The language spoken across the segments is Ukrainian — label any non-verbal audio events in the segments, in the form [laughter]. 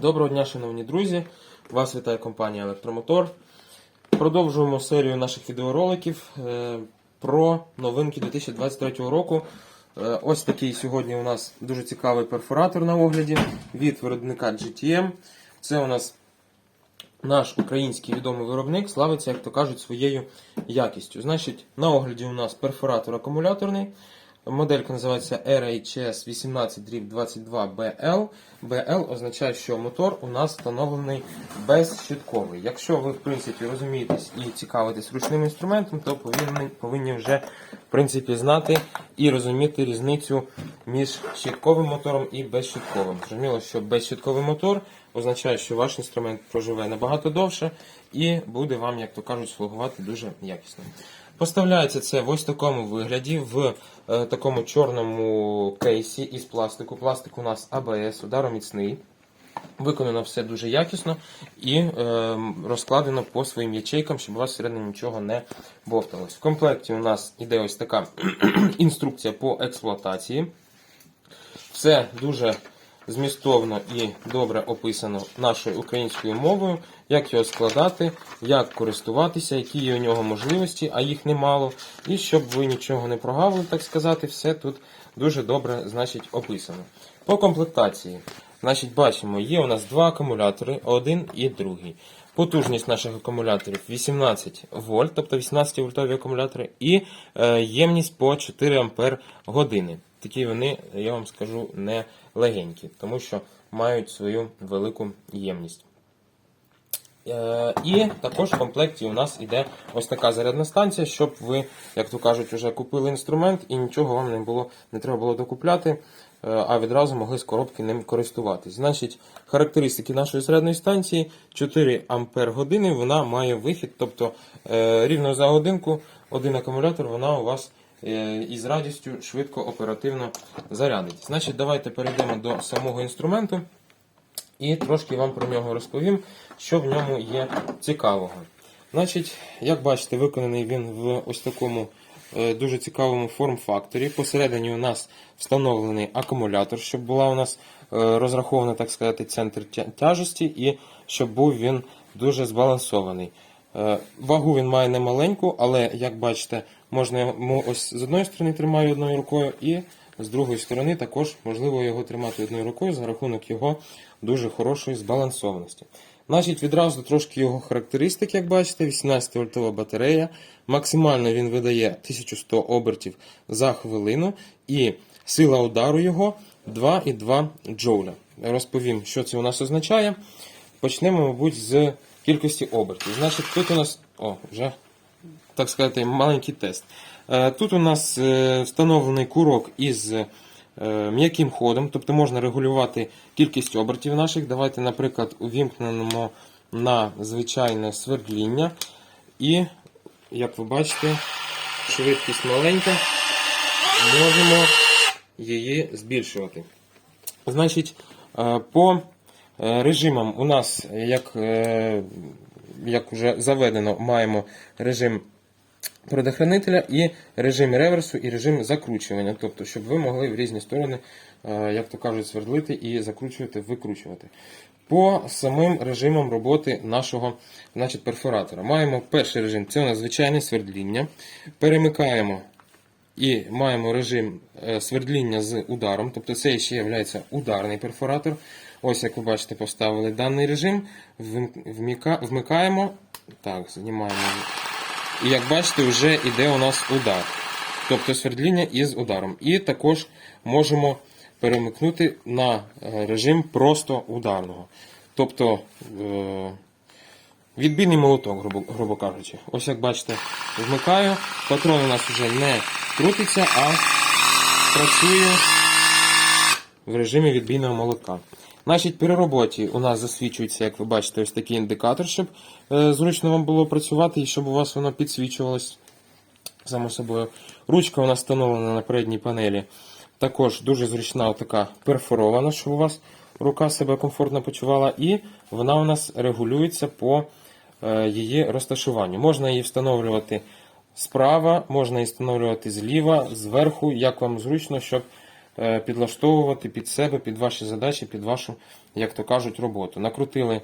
Доброго дня, шановні друзі! Вас вітає компанія Електромотор. Продовжуємо серію наших відеороликів е, про новинки 2023 року. Е, Ось такий сьогодні у нас дуже цікавий перфоратор на огляді від виробника GTM. Це у нас наш український відомий виробник славиться, як то кажуть, своєю якістю. Значить, на огляді у нас перфоратор акумуляторний. Моделька називається RHS 18-22BL. BL означає, що мотор у нас встановлений безщитковий. Якщо ви, в принципі, розумієтесь і цікавитесь ручним інструментом, то повинні, повинні вже принципі, знати і розуміти різницю між щитковим мотором і безщитковим. Зрозуміло, що безщитковий мотор означає, що ваш інструмент проживе набагато довше і буде вам, як то кажуть, слугувати дуже якісно. Поставляється це в ось такому вигляді, в е, такому чорному кейсі із пластику. Пластик у нас АБС, удароміцний. Виконано все дуже якісно і е, розкладено по своїм ячейкам, щоб у вас всередині нічого не бовталось. В комплекті у нас іде ось така [clears throat] інструкція по експлуатації. Все дуже змістовно і добре описано нашою українською мовою, як його складати, як користуватися, які є у нього можливості, а їх немало. І щоб ви нічого не прогавили, так сказати, все тут дуже добре значить, описано. По комплектації, значить, бачимо, є у нас два акумулятори, один і другий. Потужність наших акумуляторів 18 вольт, тобто 18 вольтові акумулятори, і е, ємність по 4 ампер години. Такі вони, я вам скажу, не легенькі, тому що мають свою велику ємність. Е, І також в комплекті у нас іде ось така зарядна станція, щоб ви, як то кажуть, вже купили інструмент і нічого вам не було, не треба було докупляти, а відразу могли з коробки ним користуватись. Значить, характеристики нашої зарядної станції 4 Ампер години вона має вихід, тобто е, рівно за годинку один акумулятор вона у вас е, із радістю швидко оперативно зарядить. Значить, давайте перейдемо до самого інструменту і трошки вам про нього розповім, що в ньому є цікавого. Значить, як бачите, виконаний він в ось такому е, дуже цікавому форм-факторі. Посередині у нас встановлений акумулятор, щоб була у нас е, розрахована, так сказати, центр тя- тяжесті і щоб був він дуже збалансований. Е, Вагу він має немаленьку, але як бачите, можна його ось з одної сторони тримаю одною рукою, і з другої сторони також можливо його тримати одною рукою за рахунок його дуже хорошої збалансованості. Значить, відразу трошки його характеристик, як бачите, 18 вольтова батарея. Максимально він видає 1100 обертів за хвилину, і сила удару його 2,2 джоуля. Розповім, що це у нас означає. Почнемо, мабуть, з кількості обертів. Значить, тут у нас. О, вже так сказати, маленький тест. Е, Тут у нас е, встановлений курок із м'яким ходом, тобто можна регулювати кількість обертів наших. Давайте, наприклад, увімкнемо на звичайне свердління. І, як ви бачите, швидкість маленька, можемо її збільшувати. Значить, е, по е, режимам у нас, як, е, як вже заведено, маємо режим предохранителя і режим реверсу, і режим закручування. Тобто, щоб ви могли в різні сторони, е, як то кажуть, свердлити і закручувати, викручувати. По самим режимам роботи нашого значить, перфоратора. Маємо перший режим це у нас звичайне свердління. Перемикаємо і маємо режим е, свердління з ударом, тобто це ще є ударний перфоратор. Ось, як ви бачите, поставили даний режим, вмикаємо. Так, знімаємо. І як бачите, вже йде у нас удар. Тобто свердління із ударом. І також можемо перемикнути на е, режим просто ударного. Тобто е, відбійний молоток, грубо, грубо кажучи. Ось як бачите, вмикаю. Патрон у нас вже не крутиться, а працює в режимі відбійного молотка. Значить, при роботі у нас засвічується, як ви бачите, ось такий індикатор, щоб е, зручно вам було працювати і щоб у вас воно підсвічувалось само собою. Ручка у нас встановлена на передній панелі. Також дуже зручна така перфорована, щоб у вас рука себе комфортно почувала. І вона у нас регулюється по е, її розташуванню. Можна її встановлювати справа, можна її встановлювати зліва, зверху, як вам зручно, щоб підлаштовувати під себе, під ваші задачі, під вашу, як то кажуть, роботу. Накрутили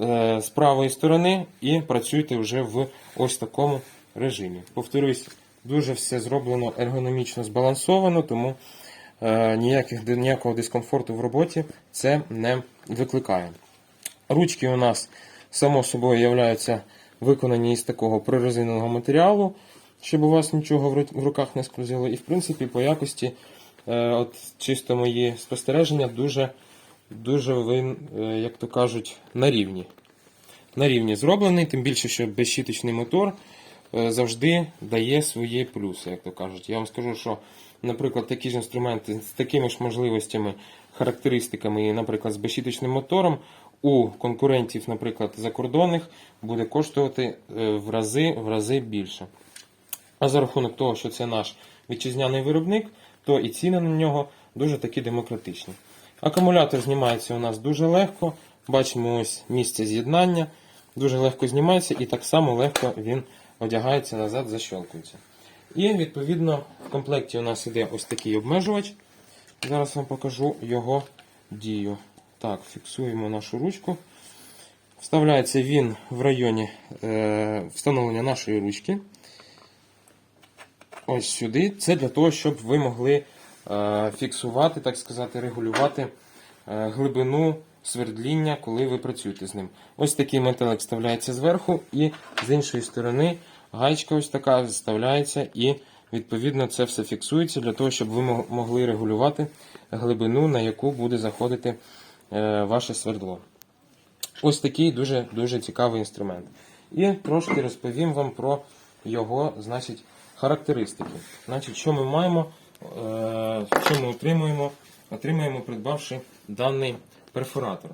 е, з правої сторони і працюйте вже в ось такому режимі. Повторюсь, дуже все зроблено ергономічно збалансовано, тому е, ніяких, ніякого дискомфорту в роботі це не викликає. Ручки у нас, само собою, являються виконані із такого прорезиненого матеріалу, щоб у вас нічого в руках не скрузило. І, в принципі, по якості, е, от чисто мої спостереження, дуже, дуже ви, е, як то кажуть, на рівні. На рівні зроблений, тим більше, що безщіточний мотор е, завжди дає свої плюси, як то кажуть. Я вам скажу, що, наприклад, такі ж інструменти з такими ж можливостями, характеристиками, наприклад, з безщіточним мотором у конкурентів, наприклад, закордонних, буде коштувати е, в рази, в рази більше. А за рахунок того, що це наш вітчизняний виробник, то і ціни на нього дуже такі демократичні. Акумулятор знімається у нас дуже легко. Бачимо ось місце з'єднання. Дуже легко знімається і так само легко він одягається назад, защелкується. І відповідно в комплекті у нас іде ось такий обмежувач. Зараз вам покажу його дію. Так, фіксуємо нашу ручку. Вставляється він в районі е, встановлення нашої ручки. Ось сюди. Це для того, щоб ви могли е, фіксувати, так сказати, регулювати е, глибину свердління, коли ви працюєте з ним. Ось такий метелик вставляється зверху, і з іншої сторони гаечка ось така вставляється, і відповідно це все фіксується для того, щоб ви могли регулювати глибину, на яку буде заходити е, ваше свердло. Ось такий дуже дуже цікавий інструмент. І трошки розповім вам про його значить, характеристики. Значить, що ми маємо, е, що ми отримуємо, отримуємо, придбавши даний перфоратор.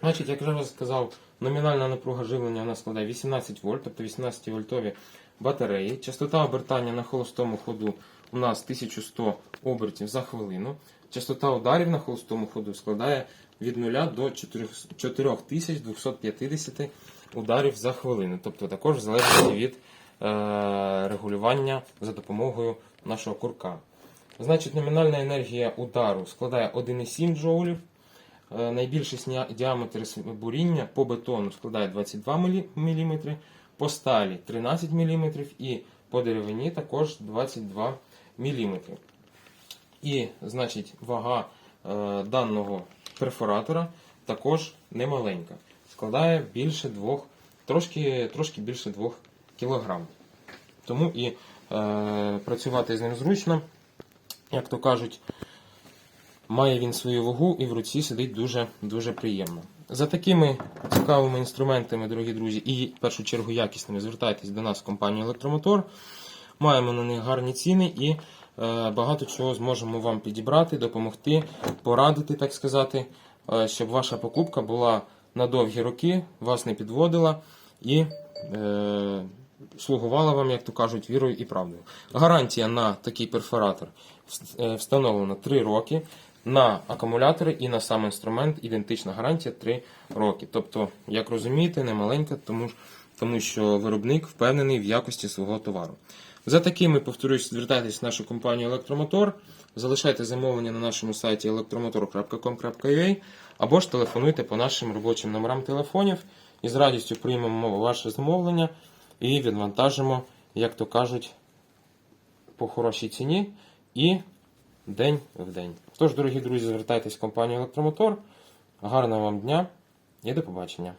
Значить, як я вже сказав, номінальна напруга живлення у нас складає 18 вольт, тобто 18 вольтові батареї. Частота обертання на холостому ходу у нас 1100 обертів за хвилину. Частота ударів на холостому ходу складає від 0 до 4250 ударів за хвилину. Тобто також в залежності від регулювання за допомогою нашого курка. Значить, номінальна енергія удару складає 1,7 джоулів. Е, Найбільший діаметр буріння по бетону складає 22 мм, по сталі 13 мм і по деревині також 22 мм. І, значить, вага е, даного перфоратора також немаленька. Складає більше двох, трошки, трошки більше 2 кг. Тому і е, працювати з ним зручно, як то кажуть, Має він свою вагу і в руці сидить дуже дуже приємно. За такими цікавими інструментами, дорогі друзі, і в першу чергу якісними, звертайтесь до нас в компанію Електромотор. Маємо на них гарні ціни і е, багато чого зможемо вам підібрати, допомогти, порадити, так сказати, е, щоб ваша покупка була на довгі роки, вас не підводила і е, слугувала вам, як то кажуть, вірою і правдою. Гарантія на такий перфоратор е, встановлена 3 роки. На акумулятори і на сам інструмент ідентична гарантія 3 роки. Тобто, як розумієте, не маленька, тому, тому що виробник впевнений в якості свого товару. За такими, повторюсь, звертайтесь в нашу компанію Електромотор, залишайте замовлення на нашому сайті electromotor.com.ua або ж телефонуйте по нашим робочим номерам телефонів і з радістю приймемо ваше замовлення і відвантажимо, як то кажуть, по хорошій ціні і день в день. Тож, дорогі друзі, звертайтесь в компанію Електромотор. Гарного вам дня і до побачення.